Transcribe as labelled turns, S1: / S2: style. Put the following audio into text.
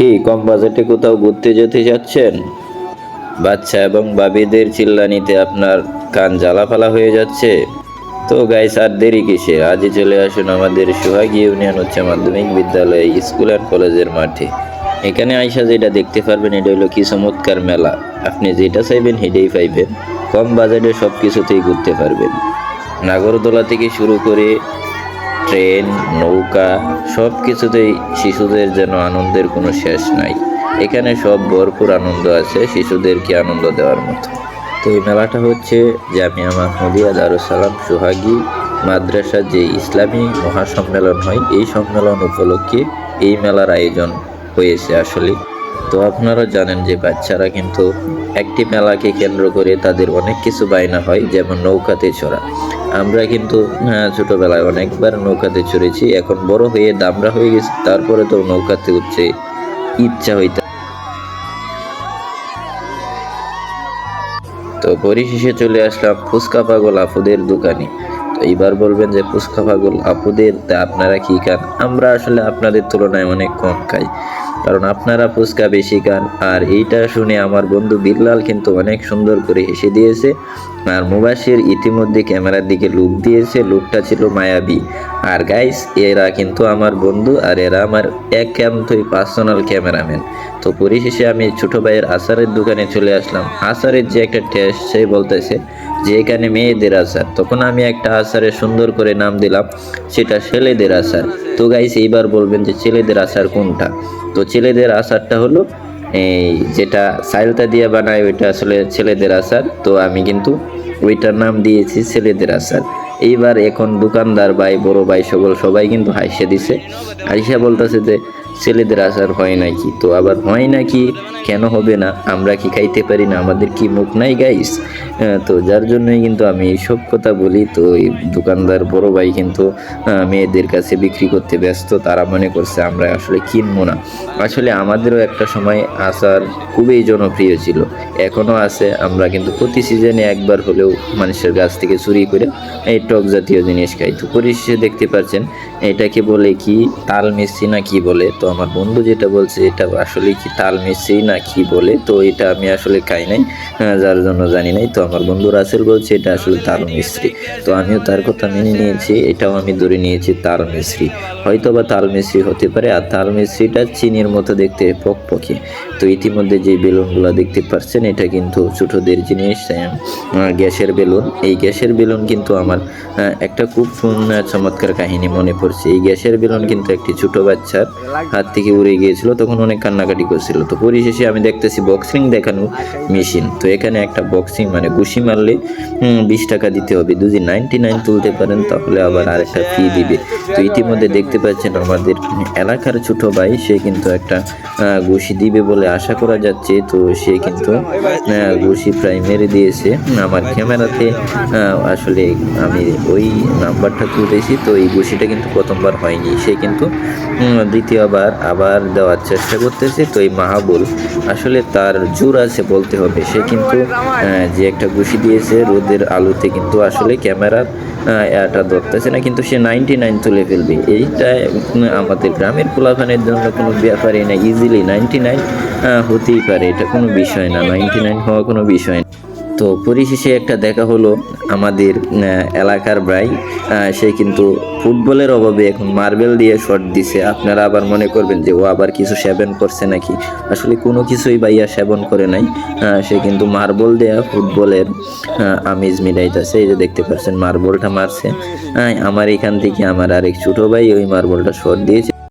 S1: কি, কম বাজেটে কোথাও ঘুরতে যেতে যাচ্ছেন? বাচ্চা এবং বাবিদের চিল্লানিতে আপনার কান জ্বালাফালা হয়ে যাচ্ছে। তো গাইস আর দেরি কিসে? আজই চলে আসুন আমাদের সোহাগী ইউনিয়ন উচ্চ মাধ্যমিক বিদ্যালয় স্কুল অ্যান্ড কলেজের মাঠে। এখানে আইসা যেটা দেখতে পারবেন, এটা হলো কি চমৎকার মেলা। আপনি যেটা চাইবেন, সেটাই পাইবেন। কম বাজেটে সব কিছুতেই ঘুরতে পারবেন। নাগরদোলা থেকে শুরু করে ট্রেন, নৌকা সব কিছুতেই শিশুদের যেন আনন্দের কোনো শেষ নাই। এখানে সব ভরপুর আনন্দ আছে, শিশুদেরকে আনন্দ দেওয়ার মতো। তো এই মেলাটা হচ্ছে জামিয়া মাহমুদিয়া দারুসালাম সোহাগী মাদ্রাসার যে ইসলামী মহাসম্মেলন হয়, এই সম্মেলন উপলক্ষে এই মেলার আয়োজন হয়েছে আসলে। তো আপনারা জানেন যে বাচ্চারা কিন্তু একটি মেলাকে কেন্দ্র করে তাদের অনেক কিছু বায়না হয়, যেমন নৌকাতে চড়া। আমরা কিন্তু ছোটবেলায় অনেকবার নৌকাতে চড়েছি, এখন বড় হয়ে দামরা হয়ে গেছে, তারপরে তো নৌকাতে উঠছে ইচ্ছা হইতে। তো পরিশেষে চলে আসলাম ফুচকা পাগল আপুদের দোকানে। তো এইবার বলবেন যে ফুচকা পাগল আপুদের তা আপনারা কি খান? আমরা আসলে আপনাদের তুলনায় অনেক কম খাই। কারণ আপনারা ফুচকা বেশি খান। আর এইটা শুনে আমার বন্ধু বিল্লাল কিন্তু অনেক সুন্দর করে হেসে দিয়েছে। আর মুবাসির ইতিমধ্যে ক্যামেরার দিকে লুক দিয়েছে। লুকটা ছিল মায়াবী। আর গাইস এরা কিন্তু আমার বন্ধু আর এরা আমার এক একান্তই পার্সোনাল ক্যামেরাম্যান তো পরিশেষে আমি ছোট ভাইয়ের আচারের দোকানে চলে আসলাম। আচারের যে একটা টেস্ট সে বলতেছে যে এখানে মেয়েদের আসার তখন আমি একটা আসারে সুন্দর করে নাম দিলাম, সেটা ছেলেদের আসার তো গাইস এইবার বলবেন যে ছেলেদের আসার কোনটা? তো ছেলেদের আসারটা হলো, এই যেটা সাইলতা দিয়ে বানায়, ওইটা আসলে ছেলেদের আসার তো আমি কিন্তু ওইটার নাম দিয়েছি ছেলেদের আচার। এইবার এখন দোকানদার ভাই, বড় ভাই সকল সবাই কিন্তু হাসিয়ে দিছে। হাসিয়া বলতেছে যে, ছেলেদের আসার হয় নাকি? তো আবার হয় নাকি? কেন হবে না? আমরা কি খাইতে পারি না? আমাদের কি মুখ নাই গাইস তো যার জন্যই কিন্তু আমি এইসব কথা বলি। তো এই দোকানদার, বড় ভাই কিন্তু মেয়েদের কাছে বিক্রি করতে ব্যস্ত। তারা মনে করছে, আমরা আসলে কিনবো না। আসলে আমাদেরও একটা সময় আচার খুবই জনপ্রিয় ছিল। এখনও আছে। আমরা কিন্তু প্রতি সিজনে একবার হলেও মানুষের গাছ থেকে চুরি করে, এই টক জাতীয় জিনিস খাই। তো পরিশেষে দেখতে পাচ্ছেন, এটাকে বলে কি, তাল মিস্ত্রি না কি বলে? তো আমার বন্ধু যেটা বলছে, এটা আসলে কি তাল মিস্ত্রি না কি বলে? তো এটা আমি আসলে খাই নাই যার জন্য জানি নাই। তো আমার বন্ধু রাসেল বলছে, এটা আসলে তাল মিস্ত্রি তো আমিও তার কথা মেনে নিয়েছি, এটাও আমি ধরে নিয়েছি তাল মিশ্রি হয়তো বা তাল মিশ্রি হতে পারে, আর তাল মিস্ত্রিটা চিনির মতো দেখতে পকপকে। তো ইতিমধ্যে যে বেলুনগুলো দেখতে পাচ্ছেন, এটা কিন্তু ছোটদের জিনিস গ্যাসের বেলুন। এই গ্যাসের বেলুন কিন্তু আমার একটা খুব চমৎকার কাহিনী মনে পড়ছে। এই গ্যাসের বেলুন কিন্তু একটি ছোট বাচ্চার হাত থেকে উড়ে গিয়েছিল, তখন অনেক কান্নাকাটি করছিল। তো পরিশেষে আমি দেখতেছি বক্সিং দেখানো মেশিন তো এখানে একটা বক্সিং মানে ঘুষি মারলে বিশ টাকা দিতে হবে। যদি নাইনটি নাইন তুলতে পারেন, তাহলে আবার আরেকটা ফি দিবে। তো ইতিমধ্যে দেখতে পাচ্ছেন আমাদের এলাকার ছোট ভাই, সে কিন্তু একটা ঘুষি দিবে বলে আশা করা যাচ্ছে। তো সে কিন্তু ঘুষি প্রায় মেরে দিয়েছে। আমার ক্যামেরাতে আসলে আমি ওই নাম্বারটা তুলেছি, তো এই ঘুষিটা কিন্তু প্রথমবার হয়নি। সে কিন্তু দ্বিতীয়বার আবার দেওয়ার চেষ্টা করতেছে, তো এই মাহাবুল আসলে তার জোর আছে বলতে হবে। সে কিন্তু যে একটা ঘুষি দিয়েছে, রোদের আলোতে কিন্তু আসলে ক্যামেরার এটা ধরতেছে না, কিন্তু সে নাইনটি নাইন তুলে ফেলবে। এইটা আমাদের গ্রামের পোলাপানের জন্য কোনো ব্যাপারই না ইজিলি নাইনটি নাইন হতেই পারে, এটা কোনো বিষয় না নাইনটি নাইন হওয়া কোনো বিষয় না। তো পরিশেষে একটা দেখা হলো আমাদের এলাকার ভাই সে কিন্তু ফুটবলের অভাবে এখন মার্বেল দিয়ে শট দিছে। আপনারা আবার মনে করবেন যে ও আবার কিছু সেবন করছে নাকি? আসলে কোনো কিছুই ভাইয়া সেবন করে নাই। সে কিন্তু মার্বল দেয়া ফুটবলের আমিজ মিলাইতেছে এই যে দেখতে পাচ্ছেন মার্বলটা মারছে। আমার এখান থেকে আমার আরেক ছোট ভাই ওই মার্বলটা শট দিয়েছে।